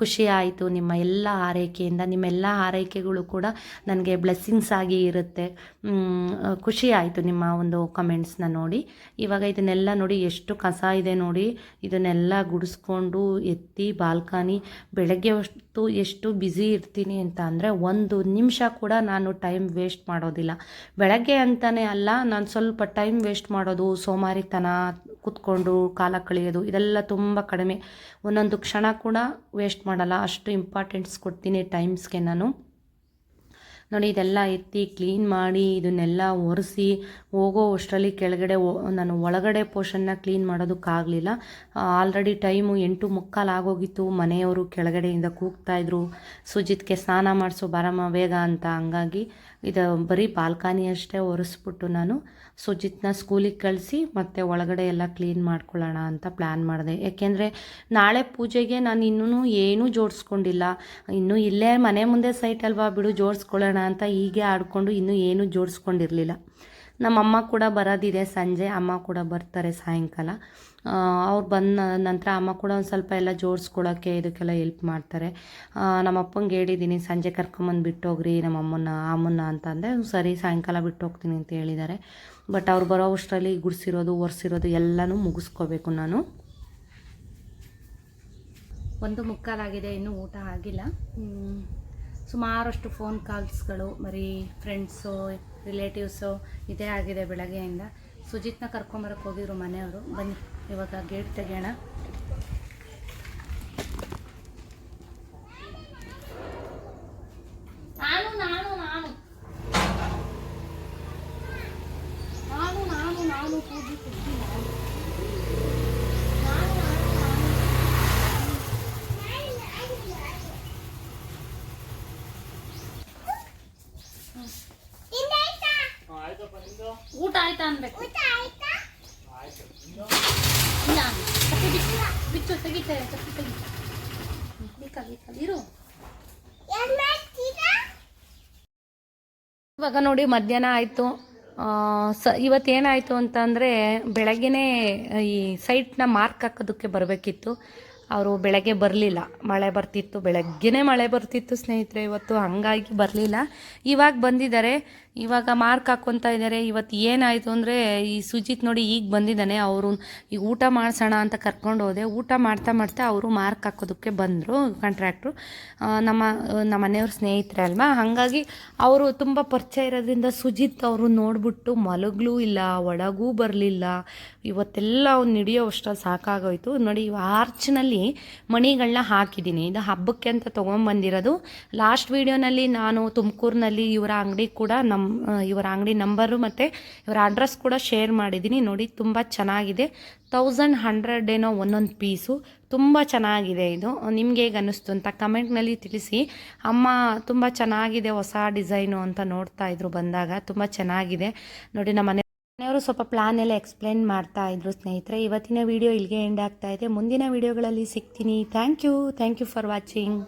ಖುಷಿಯಾಯಿತು ನಿಮ್ಮ ಎಲ್ಲ ಆರೈಕೆಯಿಂದ, ನಿಮ್ಮೆಲ್ಲ ಆರೈಕೆಗಳು ಕೂಡ ನನಗೆ ಬ್ಲೆಸ್ಸಿಂಗ್ಸ್ ಆಗಿ ಇರುತ್ತೆ. ಖುಷಿಯಾಯಿತು ನಿಮ್ಮ ಒಂದು ಕಮೆಂಟ್ಸ್ನ ನೋಡಿ. ಇವಾಗ ಇದನ್ನೆಲ್ಲ ನೋಡಿ ಎಷ್ಟು ಕಸ ಇದೆ ನೋಡಿ. ಇದನ್ನೆಲ್ಲ ಗುಡಿಸ್ಕೊಂಡು ಎತ್ತಿ ಬಾಲ್ಕನಿ, ಬೆಳಗ್ಗೆ ಅಷ್ಟು ಎಷ್ಟು ಬ್ಯುಸಿ ಇರ್ತೀನಿ ಅಂತ ಅಂದರೆ ಒಂದು ನಿಮಿಷ ಕೂಡ ನಾನು ಟೈಮ್ ವೇಸ್ಟ್ ಮಾಡೋದಿಲ್ಲ. ಬೆಳಗ್ಗೆ ಅಂತಲೇ ಅಲ್ಲ, ನಾನು ಸ್ವಲ್ಪ ಟೈಮ್ ವೇಸ್ಟ್ ಮಾಡೋದು, ಸೋಮಾರಿತನ ಕೂತ್ಕೊಂಡು ಕಾಲ ಕಳೆಯೋದು, ಇದೆಲ್ಲ ತುಂಬ ಕಡಿಮೆ. ಒಂದೊಂದು ಕ್ಷಣ ಕೂಡ ವೇಸ್ಟ್ ಮಾಡಲ್ಲ. ಅಷ್ಟು ಇಂಪಾರ್ಟೆನ್ಸ್ ಕೊಡ್ತೀನಿ ಟೈಮ್ಸ್ಗೆ ನಾನು. ನೋಡಿ, ಇದೆಲ್ಲ ಎತ್ತಿ ಕ್ಲೀನ್ ಮಾಡಿ ಇದನ್ನೆಲ್ಲ ಒರೆಸಿ ಹೋಗೋ ಅಷ್ಟರಲ್ಲಿ ಕೆಳಗಡೆ ನಾನು ಒಳಗಡೆ ಪೋರ್ಷನ್ನ ಕ್ಲೀನ್ ಮಾಡೋದಕ್ಕಾಗಲಿಲ್ಲ ಆಲ್ರೆಡಿ ಟೈಮು ಎಂಟು ಮುಕ್ಕಾಲು ಆಗೋಗಿತ್ತು. ಮನೆಯವರು ಕೆಳಗಡೆಯಿಂದ ಕೂಗ್ತಾಯಿದ್ರು ಸುಜಿತ್ಗೆ ಸ್ನಾನ ಮಾಡಿಸು, ಬರಮ್ಮ, ಬೇಗ ಅಂತ. ಹಂಗಾಗಿ ಇದು ಬರೀ ಬಾಲ್ಕನಿ ಅಷ್ಟೇ ಒರೆಸ್ಬಿಟ್ಟು ನಾನು ಸುಜಿತ್ನ ಸ್ಕೂಲಿಗೆ ಕಳಿಸಿ ಮತ್ತು ಒಳಗಡೆ ಎಲ್ಲ ಕ್ಲೀನ್ ಮಾಡ್ಕೊಳ್ಳೋಣ ಅಂತ ಪ್ಲ್ಯಾನ್ ಮಾಡಿದೆ. ಯಾಕೆಂದರೆ ನಾಳೆ ಪೂಜೆಗೆ ನಾನು ಇನ್ನೂ ಏನೂ ಜೋಡಿಸ್ಕೊಂಡಿಲ್ಲ. ಇನ್ನೂ ಇಲ್ಲೇ ಮನೆ ಮುಂದೆ ಸೈಟ್ ಅಲ್ವಾ ಬಿಡು, ಜೋಡಿಸ್ಕೊಳ್ಳೋಣ ಅಂತ ಹೀಗೆ ಆಡಿಕೊಂಡು ಇನ್ನೂ ಏನೂ ಜೋಡಿಸ್ಕೊಂಡಿರಲಿಲ್ಲ. ನಮ್ಮಮ್ಮ ಕೂಡ ಬರೋದಿದೆ ಸಂಜೆ, ಅಮ್ಮ ಕೂಡ ಬರ್ತಾರೆ ಸಾಯಂಕಾಲ. ಅವ್ರು ಬಂದ ನಂತರ ಅಮ್ಮ ಕೂಡ ಒಂದು ಸ್ವಲ್ಪ ಎಲ್ಲ ಜೋಡಿಸ್ಕೊಳ್ಳೋಕ್ಕೆ ಇದಕ್ಕೆಲ್ಲ ಹೆಲ್ಪ್ ಮಾಡ್ತಾರೆ. ನಮ್ಮಪ್ಪಂಗೆ ಹೇಳಿದ್ದೀನಿ, ಸಂಜೆ ಕರ್ಕೊಂಬಂದು ಬಿಟ್ಟೋಗ್ರಿ, ನಮ್ಮ ಅಮ್ಮನ ಅಮ್ಮನ ಅಂತ ಅಂದೆ ಸರಿ ಸಾಯಂಕಾಲ ಬಿಟ್ಟು ಹೋಗ್ತೀನಿ ಅಂತ ಹೇಳಿದ್ದಾರೆ. ಬಟ್ ಅವ್ರು ಬರೋ ಅಷ್ಟರಲ್ಲಿ ಗುಡಿಸಿರೋದು, ಒರೆಸಿರೋದು ಎಲ್ಲನೂ ಮುಗಿಸ್ಕೋಬೇಕು ನಾನು. ಒಂದು ಮುಕ್ಕಾಲಾಗಿದೆ, ಇನ್ನೂ ಊಟ ಆಗಿಲ್ಲ. ಸುಮಾರಷ್ಟು ಫೋನ್ ಕಾಲ್ಸ್ಗಳು ಬರೀ ಫ್ರೆಂಡ್ಸು ರಿಲೇಟಿವ್ಸು ಇದೇ ಆಗಿದೆ ಬೆಳಗ್ಗೆಯಿಂದ. ಸುಜಿತ್ನ ಕರ್ಕೊಂಬರಕ್ಕೆ ಹೋಗಿದ್ರು ಮನೆಯವರು. ಬನ್ನಿ, ಇವಾಗ ಗೇಟ್ ತೆಗೆಯೋಣ ನಾನು ನಾನು ನಾನು ನಾನು ನಾನು ನಾನು ಕೂಗಿ ಕೂಗಿ ನಾನು ನಾನು ನಾನು ನಾನು ಊಟ ಆಯ್ತಾ ಅನ್ಬೇಕು ಇಲ್ಲ. ಬಿಚ್ಚು ಬಿಚ್ಚು ತೆಗಿತಾರೆ ಇರು ಇವಾಗ ನೋಡಿ ಮಧ್ಯಾಹ್ನ ಆಯಿತು. ಸ ಇವತ್ತೇನಾಯಿತು ಅಂತಂದರೆ ಬೆಳಗ್ಗೆನೇ ಈ ಸೈಟ್ನ ಮಾರ್ಕ್ ಹಾಕೋದಕ್ಕೆ ಬರಬೇಕಿತ್ತು. ಅವರು ಬೆಳಗ್ಗೆ ಬರಲಿಲ್ಲ. ಮಳೆ ಬರ್ತಿತ್ತು. ಬೆಳಗ್ಗೆನೇ ಮಳೆ ಬರ್ತಿತ್ತು ಸ್ನೇಹಿತರೆ. ಇವತ್ತು ಹಾಗಾಗಿ ಬರಲಿಲ್ಲ. ಇವಾಗ ಬಂದಿದ್ದಾರೆ. ಇವಾಗ ಮಾರ್ಕ್ ಹಾಕ್ಕೊತಾ ಇದ್ದಾರೆ ಇವತ್ತು ಏನಾಯಿತು ಅಂದರೆ ಈ ಸುಜಿತ್ ನೋಡಿ ಈಗ ಬಂದಿದ್ದಾನೆ. ಅವರು ಈಗ ಊಟ ಮಾಡಿಸೋಣ ಅಂತ ಕರ್ಕೊಂಡು ಹೋದೆ. ಊಟ ಮಾಡ್ತಾ ಮಾಡ್ತಾ ಅವರು ಮಾರ್ಕ್ ಹಾಕೋದಕ್ಕೆ ಬಂದರು ಕಾಂಟ್ರಾಕ್ಟ್ರು ನಮ್ಮ ನಮ್ಮ ಮನೆಯವ್ರ ಸ್ನೇಹಿತರೆ ಅಲ್ವಾ? ಹಾಗಾಗಿ ಅವರು ತುಂಬ ಪರಿಚಯ ಇರೋದ್ರಿಂದ ಸುಜಿತ್ ಅವರು ನೋಡ್ಬಿಟ್ಟು ಮಲಗ್ಲೂ ಇಲ್ಲ, ಒಳಗೂ ಬರಲಿಲ್ಲ. ಇವತ್ತೆಲ್ಲ ಅವ್ನು ಹಿಡಿಯೋ ಅಷ್ಟರಲ್ಲಿ ಸಾಕಾಗೋಯ್ತು. ನೋಡಿ ಆರ್ಚ್ನಲ್ಲಿ ಮಣಿಗಳನ್ನ ಹಾಕಿದ್ದೀನಿ. ಇದು ಹಬ್ಬಕ್ಕೆ ಅಂತ ತೊಗೊಂಬಂದಿರೋದು. ಲಾಸ್ಟ್ ವೀಡಿಯೋನಲ್ಲಿ ನಾನು ತುಮಕೂರಿನಲ್ಲಿ ಇವರ ಅಂಗಡಿ ಕೂಡ ನಮ್ಮ ಇವರ ಅಂಗಡಿ ನಂಬರು ಮತ್ತು ಇವರ ಅಡ್ರೆಸ್ ಕೂಡ ಶೇರ್ ಮಾಡಿದ್ದೀನಿ. ನೋಡಿ, ತುಂಬ ಚೆನ್ನಾಗಿದೆ. ತೌಸಂಡ್ ಹಂಡ್ರೆಡ್ ಏನೋ ಒಂದೊಂದು ಪೀಸು. ತುಂಬ ಚೆನ್ನಾಗಿದೆ ಇದು. ನಿಮ್ಗೆ ಹೇಗೆ ಅನ್ನಿಸ್ತು ಅಂತ ಕಮೆಂಟ್ನಲ್ಲಿ ತಿಳಿಸಿ. ಅಮ್ಮ ತುಂಬ ಚೆನ್ನಾಗಿದೆ ಹೊಸ ಡಿಸೈನು ಅಂತ ನೋಡ್ತಾ ಇದ್ರು ಬಂದಾಗ. ತುಂಬ ಚೆನ್ನಾಗಿದೆ. ನೋಡಿ, ನಮ್ಮ ಮನೆ ಮನೆಯವರು ಸ್ವಲ್ಪ ಪ್ಲಾನ್ ಎಲ್ಲ ಎಕ್ಸ್ಪ್ಲೇನ್ ಮಾಡ್ತಾ ಇದ್ರು ಸ್ನೇಹಿತರೆ. ಇವತ್ತಿನ ವಿಡಿಯೋ ಇಲ್ಲಿಗೆ ಎಂಡ್ ಆಗ್ತಾ ಇದೆ. ಮುಂದಿನ ವಿಡಿಯೋಗಳಲ್ಲಿ ಸಿಗ್ತೀನಿ. Thank you thank you for watching